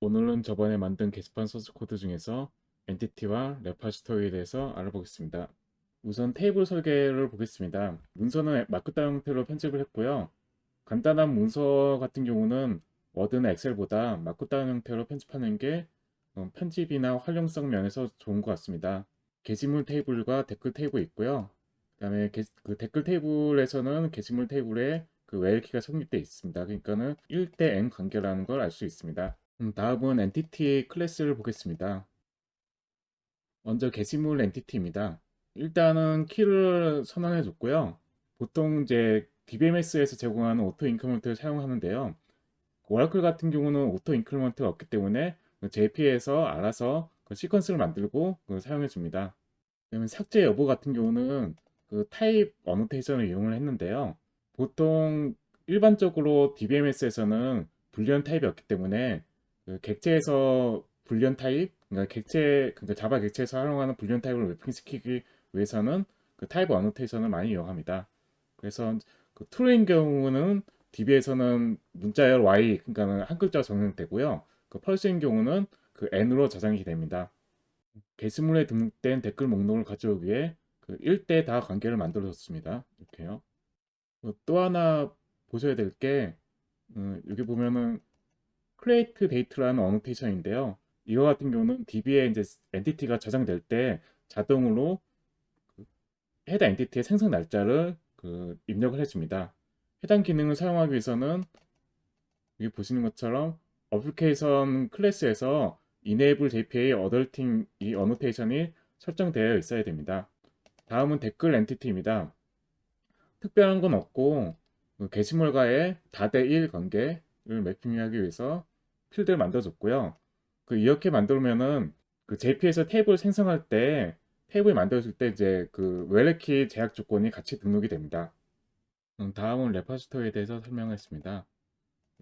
오늘은 저번에 만든 게시판 소스 코드 중에서 엔티티와 레파지토리에 대해서 알아보겠습니다. 우선 테이블 설계를 보겠습니다. 문서는 마크다운 형태로 편집을 했고요. 간단한 문서 같은 경우는 워드나 엑셀보다 마크다운 형태로 편집하는 게 어, 편집이나 활용성 면에서 좋은 것 같습니다. 게시물 테이블과 댓글 테이블이 있고요. 그다음에 게- 그 댓글 테이블에서는 게시물 테이블에 그 웨일키가 성립되어 있습니다. 그러니까는 1대 n 관계라는 걸 알 수 있습니다. 음, 다음은 엔티티 클래스를 보겠습니다. 먼저 게시물 엔티티입니다. 일단은 키를 선언해 줬고요. 보통 이제 DBMS에서 제공하는 오토 인크리먼트를 사용하는데요. 오라클 같은 경우는 오토 인크리먼트가 없기 때문에 JP에서 알아서 그 시퀀스를 만들고 그걸 사용해 줍니다. 삭제 여부 같은 경우는 그 타입 어노테이션을 이용을 했는데요. 보통 일반적으로 DBMS에서는 불리언 타입이 없기 때문에 그 객체에서 불리언 타입, 그러니까 객체, 그러니까 자바 객체에서 활용하는 불리언 타입을 맵핑시키기 위해서는 그 타입 어노테이션을 많이 이용합니다. 그래서 그 툴인 경우는 DB에서는 문자열 Y, 그러니까 한 글자 적용되고요. 그 펄스인 경우는 그 N으로 저장이 됩니다. 게시물에 등록된 댓글 목록을 가져오기 위해 그 1대 다 관계를 만들어줬습니다. 이렇게요. 어, 또 하나 보셔야 될 게, 음, 여기 보면은 create date라는 어노테이션인데요. 이거 같은 경우는 DB에 이제 엔티티가 저장될 때 자동으로 그 해당 엔티티의 생성 날짜를 그 입력을 해줍니다. 해당 기능을 사용하기 위해서는 여기 보시는 것처럼 어플리케이션 클래스에서 enable JPA adulting 이 어노테이션이 설정되어 있어야 됩니다. 다음은 댓글 엔티티입니다. 특별한 건 없고 그 게시물과의 다대 1 관계를 매핑하기 위해서 필드를 만들어줬고요. 그 이렇게 만들면은 그 JP에서 테이블 생성할 때 테이블 만들어줄 때 이제 그 웰레키 제약 조건이 같이 등록이 됩니다. 음, 다음은 레파지토리에 대해서 설명하겠습니다.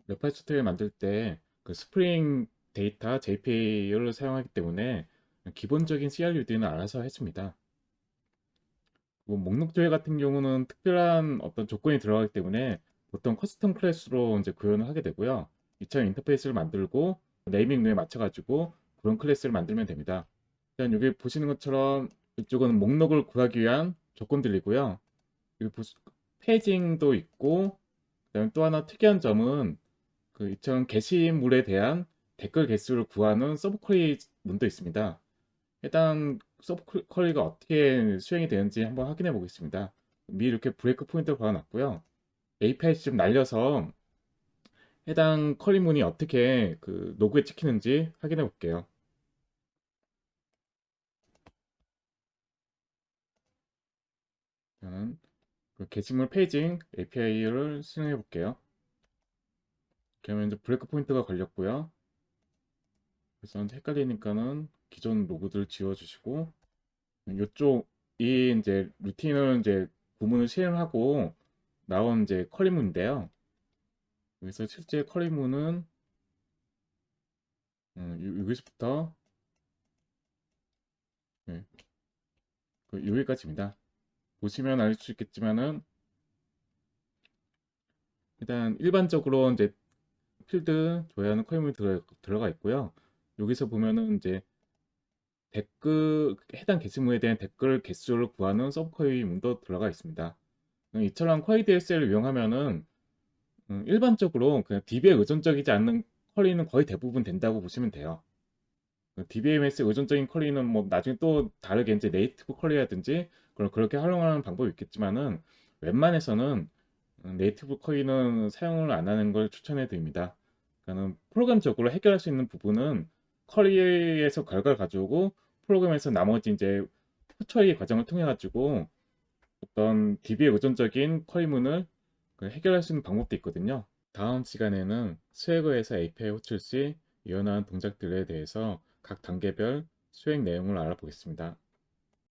레파지토리 만들 때 그 스프링 데이터 JPA를 사용하기 때문에 기본적인 CRUD는 알아서 해줍니다. 뭐 목록 조회 같은 경우는 특별한 어떤 조건이 들어가기 때문에 보통 커스텀 클래스로 이제 구현을 하게 되고요. 이처럼 인터페이스를 만들고 네이밍 류에 맞춰가지고 그런 클래스를 만들면 됩니다. 일단 여기 보시는 것처럼 이쪽은 목록을 구하기 위한 조건들이고요. 여기 보 페이징도 있고 그다음에 또 하나 특이한 점은 그 이처럼 게시물에 대한 댓글 개수를 구하는 서브쿼리 문도 있습니다. 해당 서브쿼리가 어떻게 수행이 되는지 한번 확인해 보겠습니다. 미리 이렇게 브레이크 포인트를 박아놨고요. API 좀 날려서 해당 쿼리문이 어떻게 그 로그에 찍히는지 확인해 볼게요. 저는 그 게시물 페이징 API를 수행해 볼게요. 그러면 이제 브레이크 포인트가 걸렸고요. 그래서 헷갈리니까는 기존 로그들 지워주시고 이쪽 이 이제 루틴을 이제 구문을 실행하고 나온 이제 컬리문인데요. 여기서 실제 컬리문은 음, 요- 여기서부터 네, 그 여기까지입니다. 보시면 알 수 있겠지만은 일단 일반적으로 이제 필드 조회하는 컬리문이 들어, 들어가 있고요. 여기서 보면은 이제 댓글 해당 게시물에 대한 댓글 개수를 구하는 서브 쿼리 문도 들어가 있습니다. 음, 이처럼 쿼리 DLC를 이용하면은 음, 일반적으로 그냥 DB에 의존적이지 않는 쿼리는 거의 대부분 된다고 보시면 돼요. DBMS 의존적인 쿼리는 뭐 나중에 또 다르게 이제 네이티브 쿼리라든지 그걸 그렇게 활용하는 방법이 있겠지만은 웬만해서는 음, 네이티브 쿼리는 사용을 안 하는 걸 추천해 드립니다. 그러니까는 프로그램적으로 해결할 수 있는 부분은 쿼리에서 결과를 가져오고 프로그램에서 나머지 이제 후처리 과정을 통해 가지고 어떤 DB에 의존적인 쿼리문을 그 해결할 수 있는 방법도 있거든요. 다음 시간에는 스웨그에서 API 호출 시 이완한 동작들에 대해서 각 단계별 수행 내용을 알아보겠습니다.